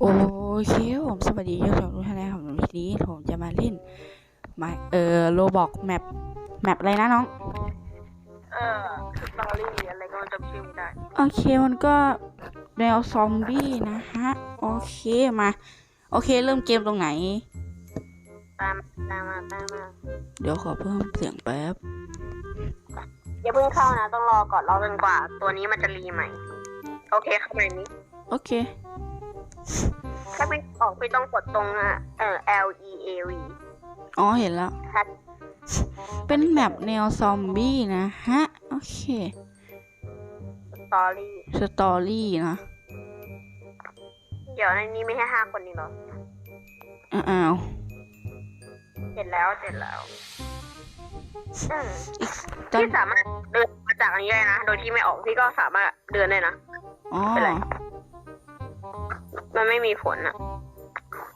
โอเคครับผมสวัสดีทุกท่านทุกท่านนะครับผมทีนี้ผมจะมาเล่นมาเออโลบอกแมปแมปอะไรนะน้อง เออสตอรี่อะไรก็จำชื่อไม่ได้ โอเคมันก็แนวซอมบี้นะฮะ โอเคมา โอเคเริ่มเกมตรงไหน ตามตามมาตามมาเดี๋ยวขอเพิ่มเสียงแป๊บ อย่าเพิ่งเข้านะ ต้องรอก่อนรอจนกว่า ตัวนี้มันจะรีใหม่ โอเคเข้ามานี้ โอเค ถ้าไม่ออกไม่ต้องกดตรงอะเออ L E A V อ๋อเห็นแล้วทัดเป็นแมปแนวซอมบี้นะฮะ โอเคสตอรี่สตอรี่นะ เดี๋ยวในนี้ไม่ใช่ห้าคนนี้เหรอ อ้าวเสร็จแล้วเสร็จแล้วอืมตอนพี่สามารถเดินมาจากอันนี้ได้นะ โดยที่ไม่ออกพี่ก็สามารถเดินได้นะอ๋อ เป็นไร มันไม่มีผลอะ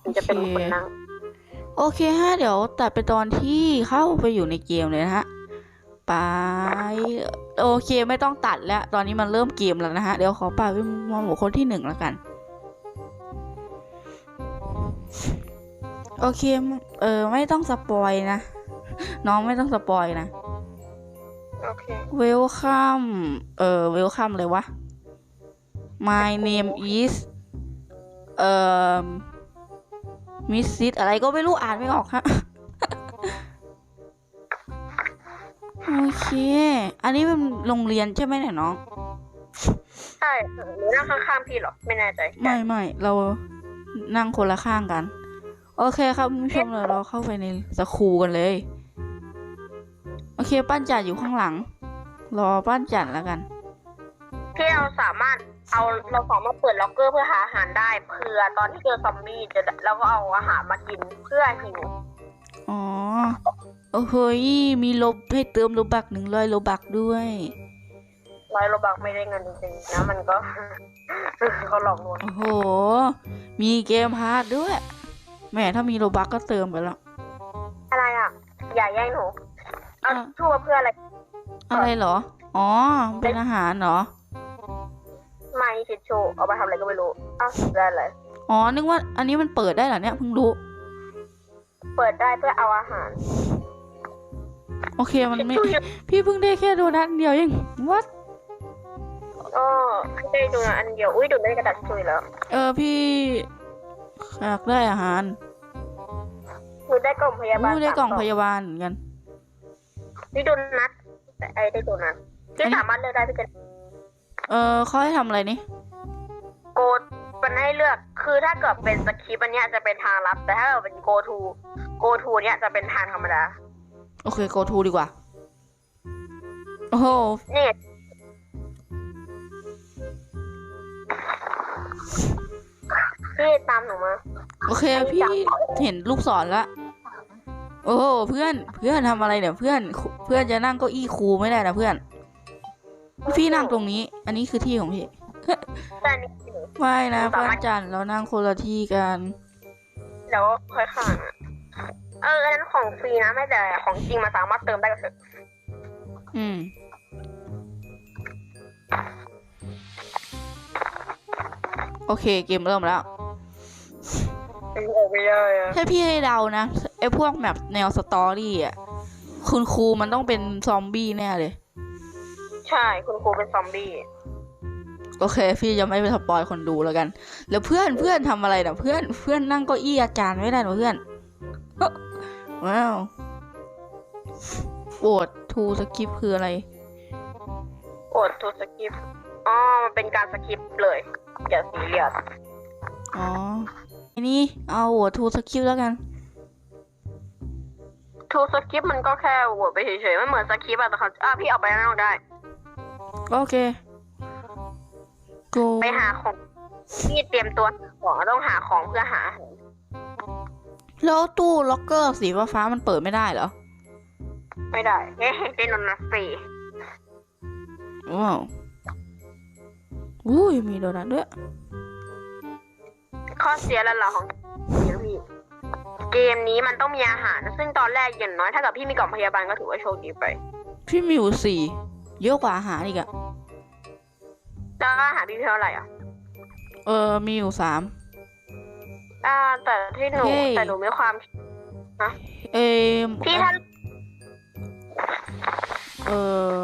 มันจะเป็นโอเคคนนั่ง โอเคฮะ เดี๋ยวตัดไปตอนที่เข้าไปอยู่ในเกมเลยนะฮะ ไป โอเคไม่ต้องตัดแล้ว ตอนนี้มันเริ่มเกมแล้วนะฮะ เดี๋ยวขอปาเป็นมองบุคคลที่หนึ่งแล้วกัน โอเค เออไม่ต้องสปอยนะ น้องไม่ต้องสปอยนะโอเคเวลคัม เออเวลคัมเลยวะ My name is เอ่อมิสซิสอะไรก็ไม่รู้อ่านไม่ออกฮะโอเค อันนี้เป็นโรงเรียนใช่ไหมเนี่ยน้อง ใช่หนูนั่งข้างๆพี่เหรอ ไม่แน่ใจ ไม่ไม่เรานั่งคนละข้างกัน โอเคครับคุณผู้ชมเดี๋ยวเราเข้าไปในสคูลกันเลย โอเค ปั้นจันอยู่ข้างหลัง รอปั้นจันแล้วกัน ที่เราสามารถ เอาเราสามารถเปิดล็อกเกอร์เพื่อหาอาหารได้เผื่อตอนที่เจอซอมบี้จะแล้วก็เอาอาหารมากินเพื่อหิวอ๋อโอ้โหยมีลบให้เติมโลบักหนึ่งร้อยโลบักด้วยร้อยโลบักไม่ได้เงินจริงๆนะมันก็เขาหลอกลวงโอ้โห มีเกมพาร์ทด้วยแหมถ้ามีโลบักก็เติมไปแล้วอะไรอะ อย่าแย่งหนูเอาอะชั่วเพื่ออะไร อะไรเหรอ อ๋อ เป็นอาหารเหรอ ไม่ชิดชูเอาไปทำอะไรก็ไม่รู้อ้าวได้เลยอ๋อ นึกว่า อันนี้มันเปิดได้เหรอเนี่ยเพิ่งรู้ เปิดได้เพื่อเอาอาหาร โอเคมันไม่ชิดชูพี่เพิ่งได้แค่โดนัทเดียวเอง what อ๋อไม่ได้ดูนะอันเดียว อุ้ยดูได้กระดาษชุยแล้ว เออพี่อยากได้อาหารดูได้กล่องพยาบาลรู้ได้กล่องสามพยาบาลเหมือนกัน นี่ดูนัดแต่ไอ้ได้ดูนัดอัที่นนี้สามารถเลือกได้พี่จะ เออเขาให้ทำอะไรนี่ โกดมันให้เลือกคือถ้าเกิดเป็นสคริปต์อันเนี้ยจะเป็นทางลับ แต่ถ้าเกิดเป็นโกทูโกทูเนี้ยจะเป็นทางธรรมดา โอเค go to ดีกว่า โอ้โหนี่พี่ตามหนูมาโอเคพี่เห็นลูกศรละ โอ้โหเพื่อนเพื่อนทำอะไรเนี่ยเพื่อนเพื่อนจะนั่งเก้าอี้ครูไม่ได้นะเพื่อน พี่นั่งตรงนี้ อันนี้คือที่ของพี่แต่อันนี่หนูไม่นะป้าจันเรานั่งคนละที่กันเดี๋ยวค่อยข้างอะเอออันนั้นของฟรีนะไม่แต่ของจริงมาสามารถเติมได้ก็เถอะอืม โอเคเกมเริ่มแล้วเป็นออกไม่ได้อะถ้าพี่ให้เดานะไอ้พวกแบบแนวสตอรี่อะ คุณครูมันต้องเป็นซอมบี้แน่เลย ใช่ คุณครูเป็นซอมบี้ โอเค พี่จะไม่ไปสปอยคนดูแล้วกัน แล้วเพื่อนเพื่อนทำอะไรนะเพื่อนเพื่อนนั่งเก้าอี้อาจารย์ไม่ได้นะเพื่อนเอ้อว้าวโหวตทูสกิปคืออะไร กดทูสกิปอ๋อมันเป็นการสกิปเลยอย่าซีเรียสอ๋ออันนี้เอาโหวตทูสกิปแล้วกัน ทูสกิปมันก็แค่โหวตไปเฉยๆไม่เหมือนสกิปอะแต่เขาอะพี่เอาไปนั่งได้ โอเค go ไปหาของพี่เตรียมตัวของต้องหาของเพื่อหาอาหารแล้วตู้ล็อกเกอร์สีฟ้าๆมันเปิดไม่ได้เหรอ ไม่ได้เฮ้ยเป็นนนทฟรีว้าวอุ้ยมีโดนัทด้วย ข้อเสียแล้วเหรอของเดี๋ยวพี่เกมนี้มันต้องมีอาหาร ซึ่งตอนแรกอย่างน้อยถ้าเกิดพี่มีกล่องพยาบาลก็ถือว่าโชคดีไป พี่มีอยู่สี่ เยอะกว่าอาหารอีกอะแล้วอาหารพี่เท่าไหร่อะ เออ มีอยู่สามอ่า แต่ที่หนู เฮ้ย แต่หนูมีความเอ็มพี่ถ้าเออ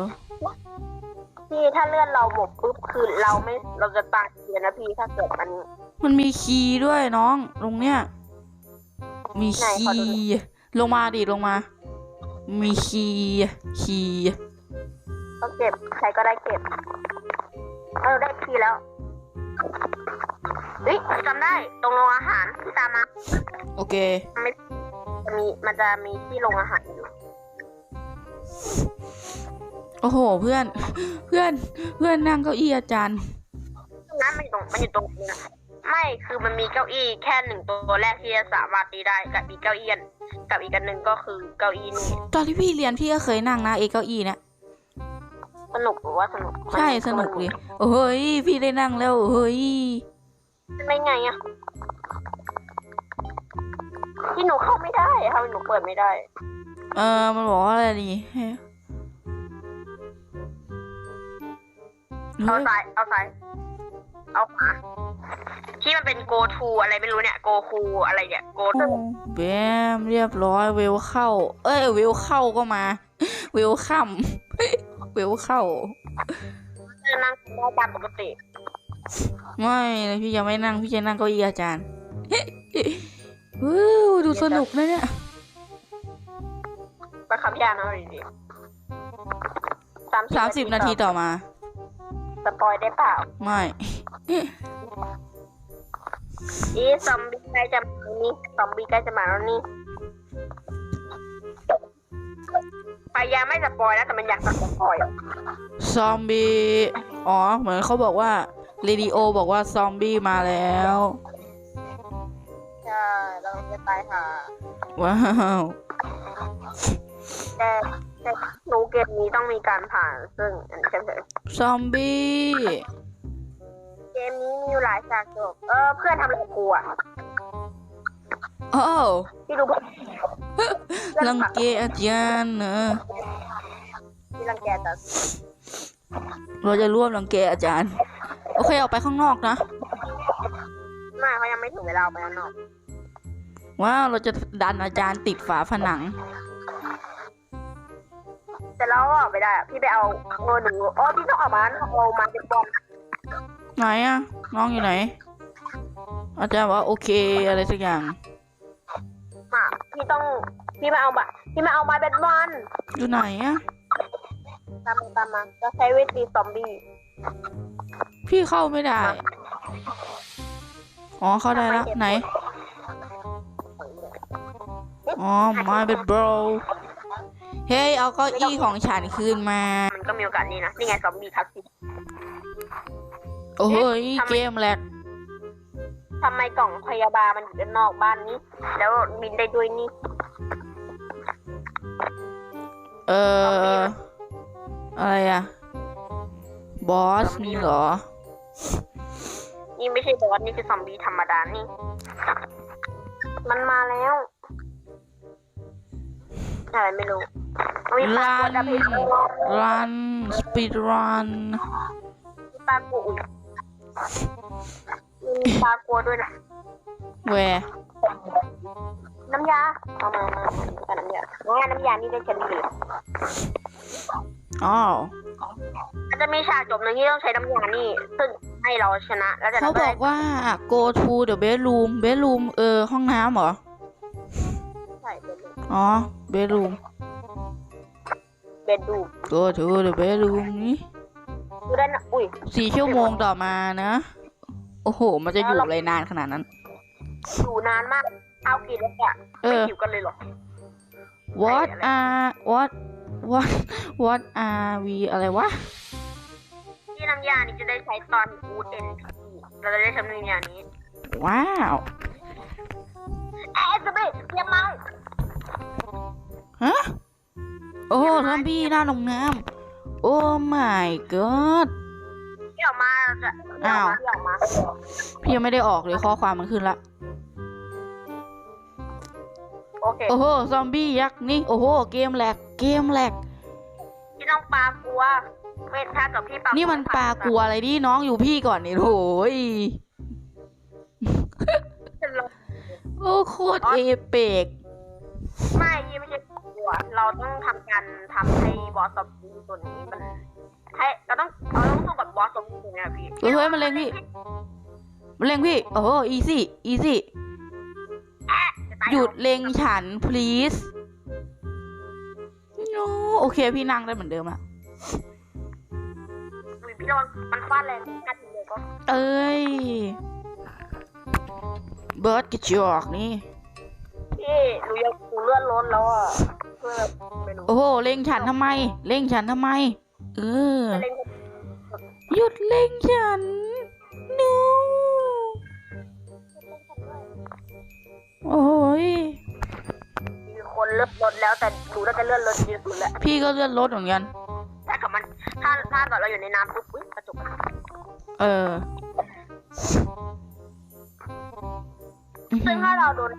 พี่ถ้าเลื่อนเราหมดปุ๊บคือเราไม่เราจะตายเลยนะพี่ถ้าเกิดมันมันมีคีย์ด้วยน้องตรงเนี้ยมีไหนคีขอดูหน่อย ย์ลงมาดิลงมา มีคีย์คีย์ ก็เก็บ ใครก็ได้เก็บ เออได้ทีแล้วเฮ้ยจำได้ ตรงโรงอาหารที่ตามมาโอเคจะมีมันจะมีที่โรงอาหารอยู่ โอ้โห เพื่อน เพื่อน เพื่อนนั่งเก้าอี้อาจารย์ นั้นมันอยู่ตรงมันอยู่ตรงนี้นะไม่คือมันมีเก้าอี้แค่หนึ่งตัวแรกที่จะสามารถตีได้กับอีกเก้าอี้อันกับอีกอันหนึ่งก็คือเก้าอี้นี่ตอนที่พี่เรียนพี่ก็เคยนั่งนะเอเก้าอี้เนี่ย สนุกหรือว่าสนุกใช่สนุกเลยโอ้ยพี่ได้นั่งแล้วเฮ้ยมันไม่ไงอะที่หนูเข้าไม่ได้ทำไมหนูเปิดไม่ได้ เออมันบอกว่าอะไรดีให้เอาเฮ้ยซ้ายเอาซ้ายเอาขวาที่มันเป็น go to อะไรไม่รู้เนี่ย go to อะไรเนี่ย go to แบมเรียบร้อยเวลเข้า เอ้ยเวลเข้าก็มา เวลค่ำ เวลเข้าจะนั่งได้ตามปกติไม่เลยพี่ยังไม่นั่งพี่จะนั่งเก้าอี้อาจารย์วู้ดูสนุกนะเนี่ยไปขับยานเอาดีๆสามสิบนาทีต่อมา สปอยได้เปล่า ไม่อีซอมบี้ใกล้จะมาแล้วนี่ซอมบี้ใกล้จะมาแล้วนี่ พยายามไม่สปอยแล้วแต่มันอยากสปอยอะซอมบี้อ๋อเหมือนเขาบอกว่าเรดิโอบอกว่าซอมบี้มาแล้วใช่เราจะตายหาว้าวแต่แต่รู้เกมนี้ต้องมีการผ่านซึ่งอันนี้เฉยซอมบี้ๆเกมนี้มีอยู่หลายฉากจบเออเพื่อนทำอะไรกูอะ โอ้ที่รู้เพื่อนลังเกยจอาจารย์เนอะที่รังแกแต่เราจะร่วมรังเกยอาจารย์ โอเคออกไปข้างนอกนะ ไม่เขายังไม่ถึงเวลาออกไปข้างนอก ว้าวเราจะดันอาจารย์ติดฝาผนัง แต่เราออกไม่ได้อะพี่ไปเอาเออหนูอ๋อพี่ต้องออกมาเอามาเป็นบอลไหนอะน้องอยู่ไหน อาจารย์ว่าโอเคอะไรสักอย่างมา พี่ต้องพี่มาเอามาพี่มาเอามาเป็นบอลอยู่ไหนอะตามมาตามมาจะใช้วิธีซอมบี้พี่เข้าไม่ได้ อ๋อเข้าได้แล้วไหน อ๋อมาเป็นโบรเฮ้ยเอาเก้าอี้ของฉันคืนมา มันก็มีโอกาสนี่นะ นี่ไงซอมบี้ทักซิโอ้โหยทำไมเกมแหลก ทำไมกล่องพยาบาลมันอยู่ด้านนอกบ้านนี้ แล้วบินได้ด้วยนี่เอออะไรอะบอสนี่เหรอ นี่ไม่ใช่บอสนี่คือซอมบี้ธรรมดานี่ มันมาแล้วอะไรไม่รู้มีปลารักลัวนจะพี่รันสปีดรันมีปลากลัวอุ๊ย มีปลากลัวด้วยนะแวร์น้ำยาเอามามามาน้ำยาง่ายน้ำยานี่ได้เฉลี่ยอ๋อมันจะมีฉากจบหนึ่งที่ต้องใช้น้ำยานี่ ซึ่งให้เราชนะ แล้วจะเขาบอกว่า go to the bedroom bedroom เออ ห้องน้ำเหรอ ใช่เป็นอ๋อ bedroom เบดดู go to the bedroom นี่ดูได้นะอุ้ยสี่ชั่วโมงต่อมานะ โอ้โห มันจะอยู่อะไรนานขนาดนั้น อยู่นานมากเอากี่แล้วเนี่ยเอไม่อ หิวกันเลยเหรอ what are what what what are we อะไรวะ ที่น้ำยานี่จะได้ใช้ตอนอูดเอ็นพีเราจะได้ใช้น้ำยานี้ว้าวเอ๊ะจะไม่เยี่ยมมากฮะ โอ้ซอมบี้หน้าลงน้ำโอ้ my god ที่ออกมาเราจะอ้าวที่ออกมาพี่ยังไม่ได้ออกเลยข้อความมันขึ้นละโอเคโอ้โหซอมบี้ยักษ์นี่โอ้โหเกมแหลกเกมแหลกที่ต้องปลากลัวไม่ถ้ากับพี่ปลานี่มันปลากลัวอะไรดิน้องอยู่พี่ก่อนนี่โอ้ยโอ้โคตรเอเปกไม่พี่ไม่ใช่ตัวเราต้องทำการทำให้บอสซอมบี้ตัวนี้มัน ให้เราต้องเราต้องสู้กับบอสซอมบี้ตัวนี้นะพี่เฮ้ยเฮ้ยมันเล็งพี่มันเล็งพี่โอ้โหอีซี่อีซี่จะตาหยุดเล็งฉัน please no โอเคพี่นั่งได้เหมือนเดิมละอุ๊ยพี่ระวังมันฟาดแรงกันเลยก็เอ้ยเบิร์ดกระจอกนี่พี่หนูยังหนูเลื่อนรถแล้วอะเพื่อไม่รู้โอ้โหเล็งฉันทำไม เล็งฉันทำไม เออจะเล่นหยุดเล็งฉัน no โอ้ยมีคนเลื่อนรถแล้วแต่หนูน่าจะเลื่อนรถดีสุดแหละพี่ก็เลื่อนรถเหมือนกันถ้ากับมันถ้าถ้าเกิดเราอยู่ในน้ำปุ๊บอุ๊ยกระจกเอออื้อหืซึ่งอถ้าเราโดน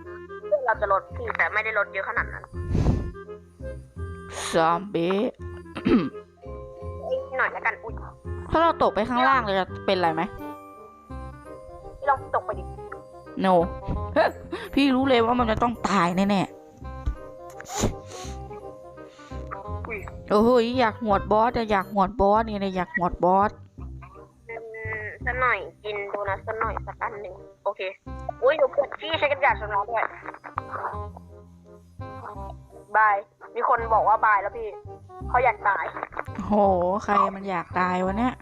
เลื่อนเราจะลดพี่แต่ไม่ได้ลดเยอะขนาดนั้นซอมบี้ ถ้าเราตกไปข้างล่างเลยจะเป็นไรไหมพี่ลองตกไปดิ no พี่รู้เลยว่ามันจะต้องตายแน่อุ้ยๆโอ้โหอยากหวดบอสอะอยากหวดบอสนี่นะอยากหวดบอสอืมสักหน่อยกินโดนัทสักหน่อยสักอันหนึ่งโอเคอุ้ยหนูปวดที่ใช้กันหยาดชนะด้วย บาย มีคนบอกว่าบายแล้วพี่เขาอยากตายโห ใครมันอยากตายวะเนี่ย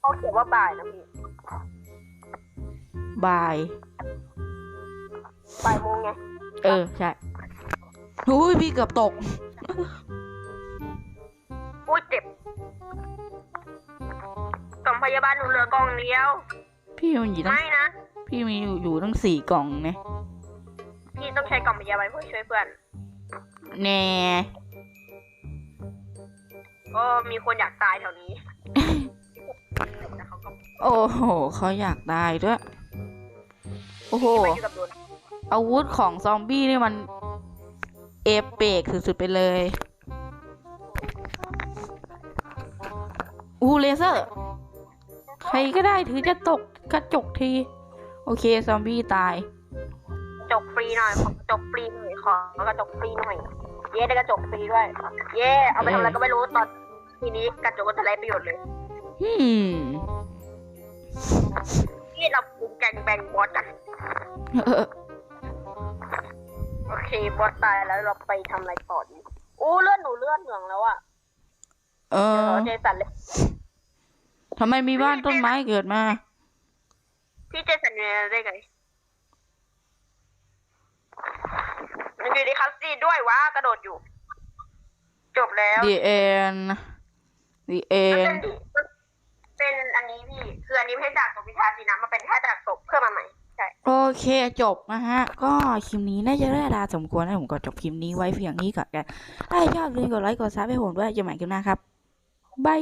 เขาเขียนว่าบายนะพี่บาย บ่ายโมงไงเออ ใช่หูยพี่เกือบตก อุ้ยเจ็บกล่องพยาบาลหนูเหลือกล่องเดียว พี่มันอยู่ตั้งไม่นะ พี่มีอยู่อยู่ตั้งสี่กล่องเนี่ย พี่ต้องใช้กล่องพยาบาลเพื่อช่วยเพื่อน แน่ ก็มีคนอยากตายแถวนี้แต่เขาก็โอ้โหเขาอยากตายด้วย โอ้โห ไม่อยู่กับโดนอาวุธของซอมบี้นี่มัน เอเปกสุดๆไปเลย อูเลเซอร์ ใครก็ได้ถือจะตกกระจกที โอเค ซอมบี้ตาย จกฟรีหน่อยขอกระจกฟรีหน่อยขอกระจกฟรีหน่อยเย้ได้กระจกฟรีด้วย เย้เอาไปทำอะไรก็ไม่รู้ตอนทีนี้กระจกก็จะไร้ประโยชน์เลยอืมนี่เราปรุงแกงแบงบอสกันเออโอเคบอสตายแล้วเราไปทำอะไรต่อดีอู้เลื่อนหนูเลื่อนเหลืองแล้วอะเอเดี๋ยวอเจสันเลยทำไมมีบ้านต้นไม้เกิดมา พี่เจสันเนี่ยได้ไงมัน อยู่ในคัสซีนด้วยวะกระโดดอยู่ จบแล้ว The end The มัน end เป็นเป็นอันนี้พี่คืออันนี้ไม่ใช่จากศพพิธาสินะมันเป็นแค่จากศพเพื่อมาใหม่ใช่โอเคจบนะฮะ ก็คลิปนี้น่าจะได้เวลาสมควรนะผมก็จบคลิปนี้ไว้เพียงนี้ก่อนกันถ้าชอบอย่าลืมกดไลค์กดซับให้ผมด้วยเจอกันใหม่คลิปหน้าครับบาย